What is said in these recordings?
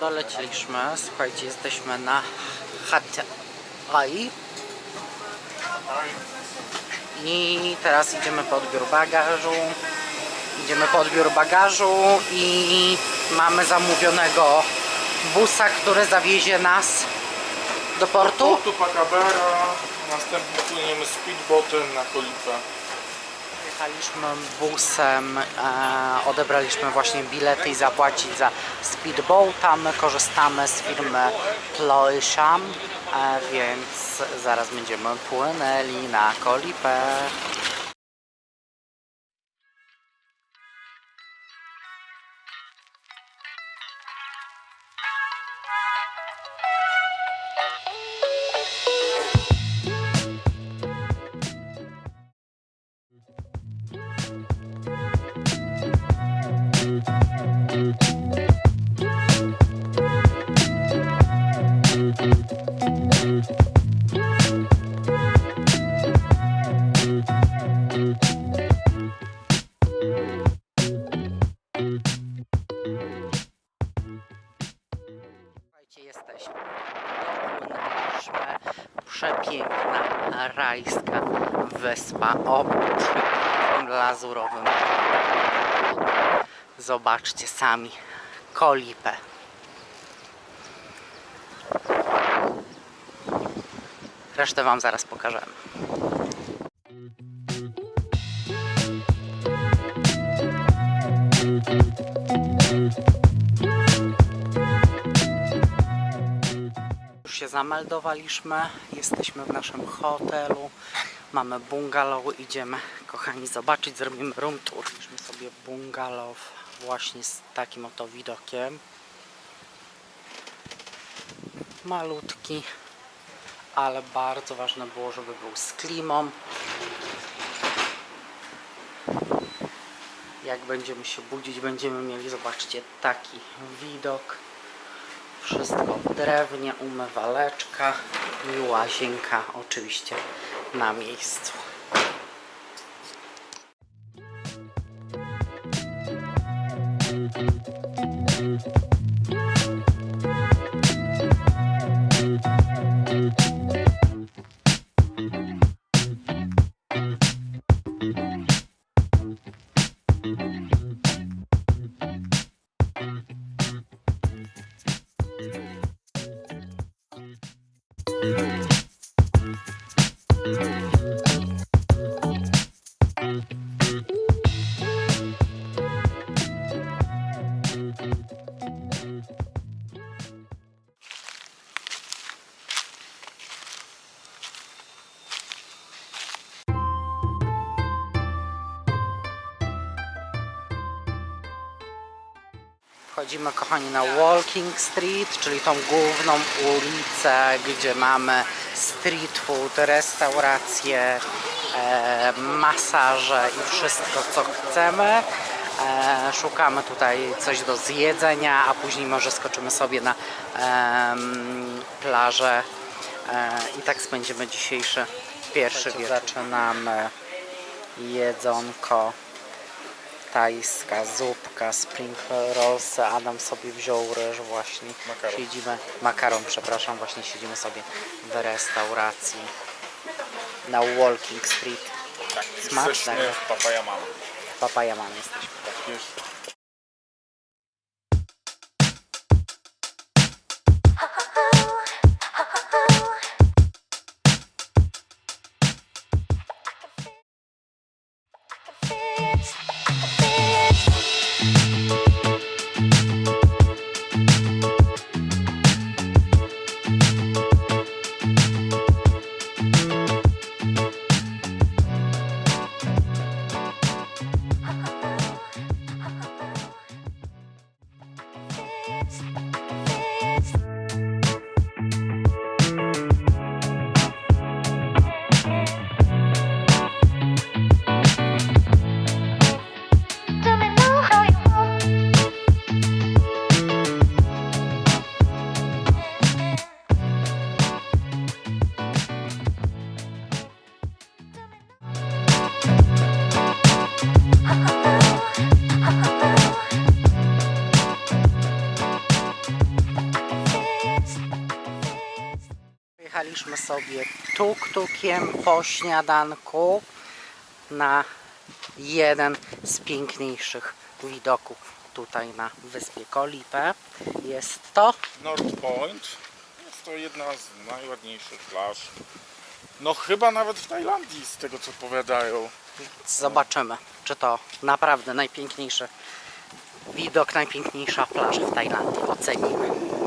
Doleciliśmy, słuchajcie, jesteśmy na Hatai i teraz idziemy po odbiór bagażu. Idziemy po odbiór bagażu i mamy zamówionego busa, który zawiezie nas do portu. Portu Pacabera, następnie płyniemy speedboatem na Kolipę. Jechaliśmy busem, e, odebraliśmy właśnie bilety i zapłacić za speedboata. My korzystamy z firmy Ploysham, e, więc zaraz będziemy płynęli na Kolipę. Dopłynęliśmy. Przepiękna rajska wyspa o lazurowym. Zobaczcie sami kolipę. Resztę Wam zaraz pokażemy. Już się zameldowaliśmy, jesteśmy w naszym hotelu, mamy bungalow, idziemy kochani zobaczyć, zrobimy room tour. Weźmy sobie bungalow właśnie z takim oto widokiem. Malutki, ale bardzo ważne było, żeby był z klimą. Jak będziemy się budzić, będziemy mieli, zobaczcie, taki widok. Wszystko w drewnie, umywaleczka i łazienka oczywiście na miejscu. Wchodzimy kochani na Walking Street, czyli tą główną ulicę, gdzie mamy street food, restauracje, e, masaże i wszystko co chcemy. E, szukamy tutaj coś do zjedzenia, a później może skoczymy sobie na em, plażę e, i tak spędzimy dzisiejszy pierwszy wieczór. Zaczynamy jedzonko tajska zupka, spring rollsy. Adam sobie wziął ryż właśnie. Makaron. Siedzimy, makaron, przepraszam, właśnie siedzimy sobie w restauracji na Walking Street. Tak, Smacznego. jesteśmy w Papayamama. W Papayaman jesteśmy. Tak jest. Pojechaliśmy sobie tuk-tukiem po śniadanku na jeden z piękniejszych widoków tutaj na wyspie Kolipe. Jest to North Point. Jest to jedna z najładniejszych plaż. No chyba nawet w Tajlandii z tego co powiadają. Zobaczymy, czy to naprawdę najpiękniejszy widok, najpiękniejsza plaża w Tajlandii. Ocenimy.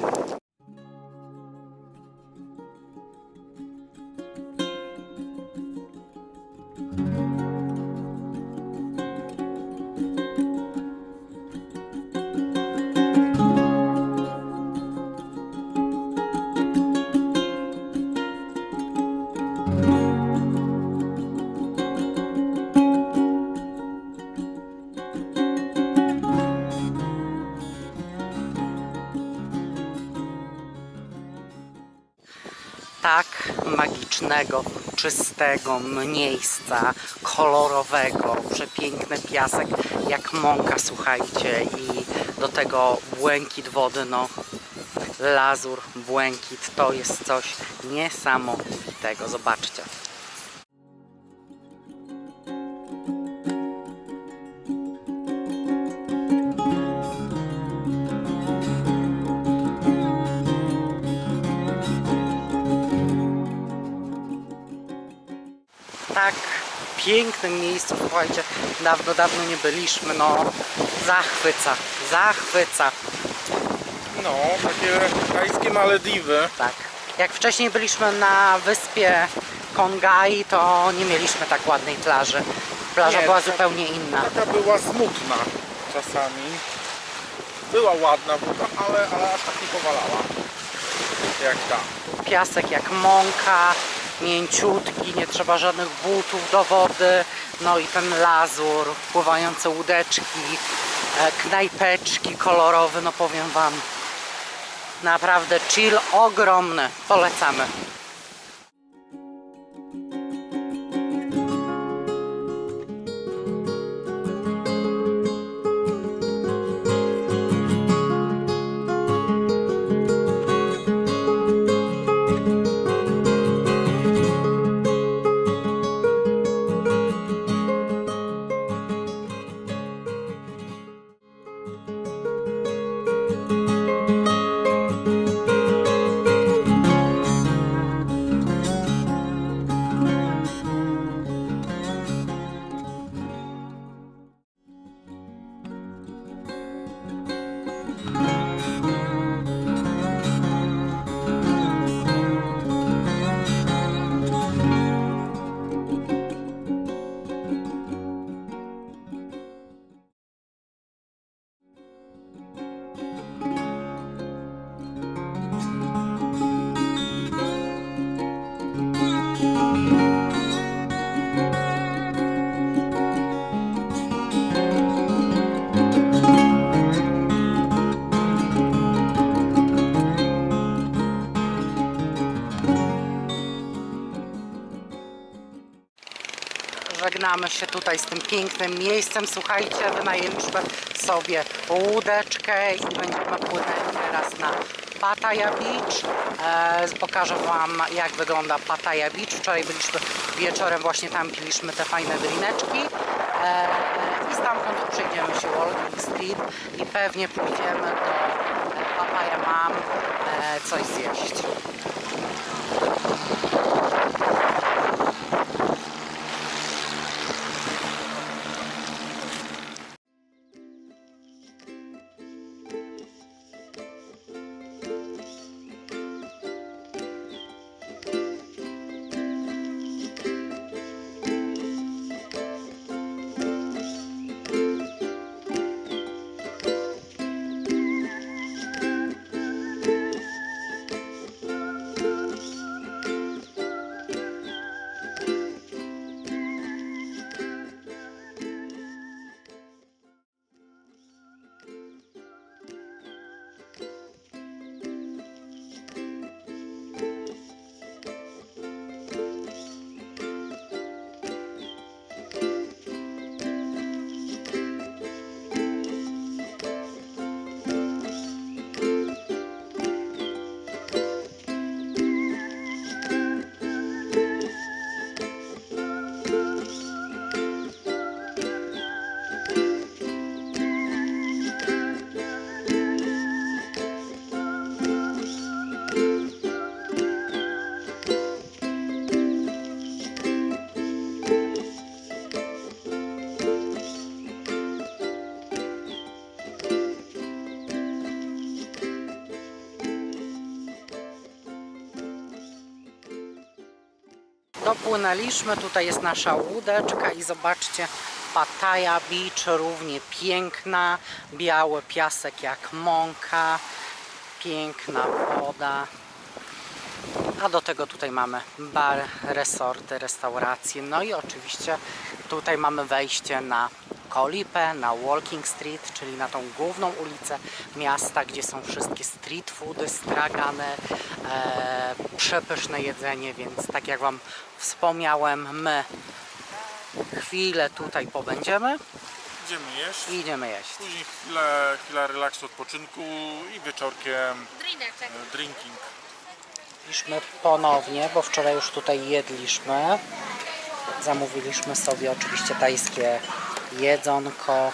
Czystego miejsca, kolorowego, przepiękny piasek jak mąka, słuchajcie, i do tego błękit wody, no lazur, błękit, to jest coś niesamowitego, zobaczcie. Pięknym miejscu, słuchajcie, dawno, dawno nie byliśmy, no zachwyca, zachwyca, No, takie tajskie Malediwy. tak. Jak wcześniej byliśmy na wyspie Kongai, to nie mieliśmy tak ładnej plaży. Plaża Nie, była tak- zupełnie inna. Taka była smutna czasami. Była ładna woda, ale, ale aż tak nie powalała. Jak ta. Piasek jak mąka, mięciutki, nie trzeba żadnych butów do wody, no i ten lazur, pływające łódeczki, e, knajpeczki kolorowe, no powiem wam, naprawdę chill ogromny, polecamy. Żegnamy się tutaj z tym pięknym miejscem. Słuchajcie, wynajęliśmy sobie łódeczkę i będziemy płynęli teraz na Pattaya Beach. E, pokażę Wam, jak wygląda Pattaya Beach. Wczoraj byliśmy wieczorem, właśnie tam piliśmy te fajne drineczki. E, I stamtąd przejdziemy się Walking Street i pewnie pójdziemy do e, Papaya Mam e, coś zjeść. Dopłynęliśmy, tutaj jest nasza łódeczka i zobaczcie, Pattaya Beach równie piękna, biały piasek jak mąka, piękna woda. A do tego tutaj mamy bar, resorty, restauracje. No i oczywiście tutaj mamy wejście na Kolipę, na Walking Street, czyli na tą główną ulicę miasta, gdzie są wszystkie street foody, stragane, e, przepyszne jedzenie, więc tak jak Wam wspomniałem, my chwilę tutaj pobędziemy Idziemy jeść. i idziemy jeść. Później chwilę, chwila relaksu, odpoczynku i wieczorkiem Drineczek. e, drinking. Jedliśmy ponownie, bo wczoraj już tutaj jedliśmy. Zamówiliśmy sobie oczywiście tajskie jedzonko,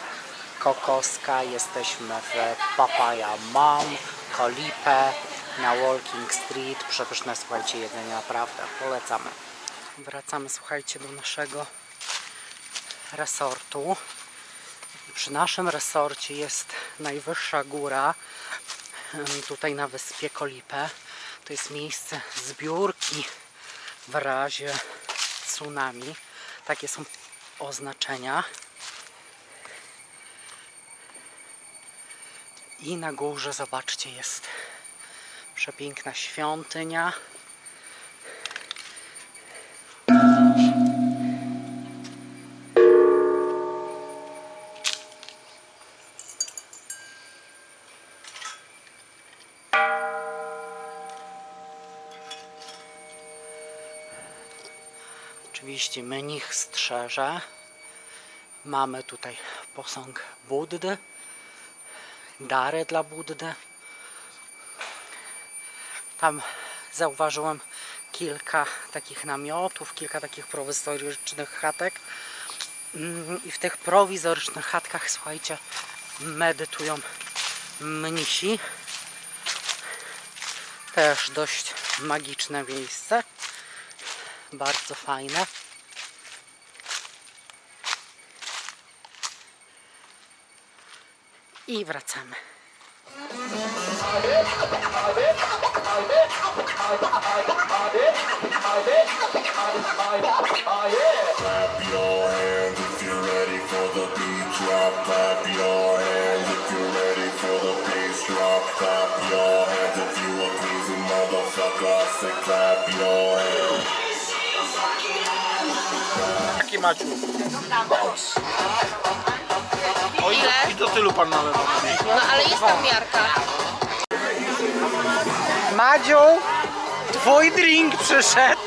kokoska. Jesteśmy w Papaya Mom, Kolipę, na Walking Street. Przepyszne, słuchajcie, jedzenie naprawdę. Polecamy. Wracamy, słuchajcie, do naszego resortu. Przy naszym resorcie jest najwyższa góra tutaj na wyspie Kolipę. To jest miejsce zbiórki w razie tsunami. Takie są oznaczenia. I na górze, zobaczcie, jest przepiękna świątynia. Oczywiście mnich strzeże. Mamy tutaj posąg Buddy, dary dla Buddy. Tam zauważyłem kilka takich namiotów, kilka takich prowizorycznych chatek. Mm, I w tych prowizorycznych chatkach, słuchajcie, medytują mnisi. Też dość magiczne miejsce bardzo fajne. I wracamy. Clap your hands if you're ready for the beat drop. Clap your hands if you're ready for the bass drop. Clap your hands if you a motherfucker. I said clap your hands. I, Ile? i do tylu pan nalewa. No ale jest tam miarka. Madziu, twój drink przyszedł.